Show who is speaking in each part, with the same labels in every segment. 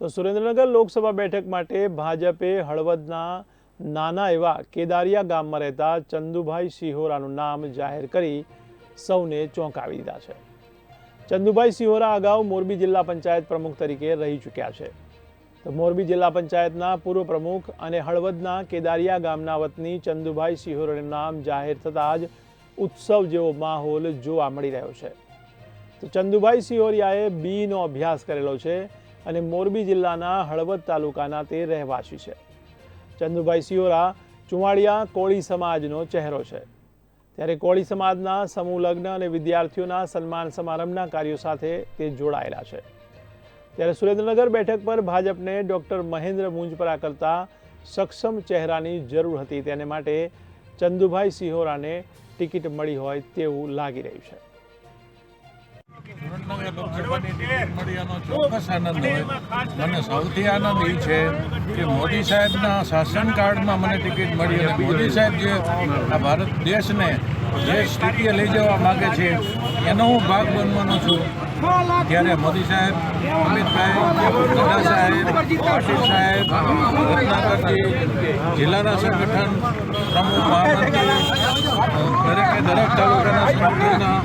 Speaker 1: તો સુરેન્દ્રનગર લોકસભા બેઠક માટે ભાજપે હળવદના નાના એવા કેદારિયા ગામમાં રહેતા ચંદુભાઈ સિહોરાનું નામ જાહેર કરી સૌને ચોંકાવી દીધા છે. ચંદુભાઈ સિહોરા અગાઉ મોરબી જિલ્લા પંચાયત પ્રમુખ તરીકે રહી ચૂક્યા છે. તો મોરબી જિલ્લા પંચાયતના પૂર્વ પ્રમુખ અને હળવદના કેદારિયા ગામના વતની ચંદુભાઈ સિહોરાનું નામ જાહેર થતાં જ ઉત્સવ જેવો માહોલ જોવા મળી રહ્યો છે. તો ચંદુભાઈ સિહોરિયાએ બીનો અભ્યાસ કરેલો છે. અને મોરબી જિલ્લાના હળવદ તાલુકાના તે રહેવાસી છે. ચંદુભાઈ સિહોરા ચુમાડિયા કોળી સમાજનો ચહેરો છે. ત્યારે કોળી સમાજના સમૂહ લગ્ન અને વિદ્યાર્થીઓના સન્માન સમારંભના કાર્યો સાથે તે જોડાયેલા છે. ત્યારે સુરેન્દ્રનગર બેઠક પર ભાજપને ડૉક્ટર મહેન્દ્ર મુંજપરા કરતા સક્ષમ ચહેરાની જરૂર હતી. તેને માટે ચંદુભાઈ સિહોરાને ટિકિટ મળી હોય તેવું લાગી રહ્યું છે.
Speaker 2: ચોક્કસ આનંદ હોય મને સૌથી આનંદ એ છે કે મોદી સાહેબના શાસનકાળમાં મને ટિકિટ મળી અને મોદી સાહેબ જે આ ભારત દેશને જે સ્થિતિએ લઈ જવા માગે છે, એનો હું ભાગ બનવાનો છું. ત્યારે મોદી સાહેબ અમિતભાઈ ગઢા સાહેબ પાટીલ સાહેબ રત્નાકરજી જિલ્લાના સંગઠન પ્રમુખ મહામંત્રી, દરેકે દરેક તાલુકાના સંગઠનના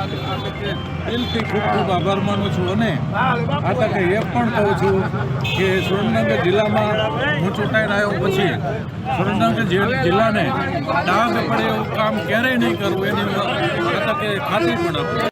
Speaker 2: દિલથી ખૂબ ખૂબ આભાર માનું છું અને આ તકે એ પણ કહું છું કે સુરેન્દ્રનગર જિલ્લામાં હું ચૂંટાઈને આવ્યો પછી સુરેન્દ્રનગર જિલ્લાને ડાઘ પડે એવું કામ ક્યારેય નહીં કરવું એની તકે ખાતરી પણ આપું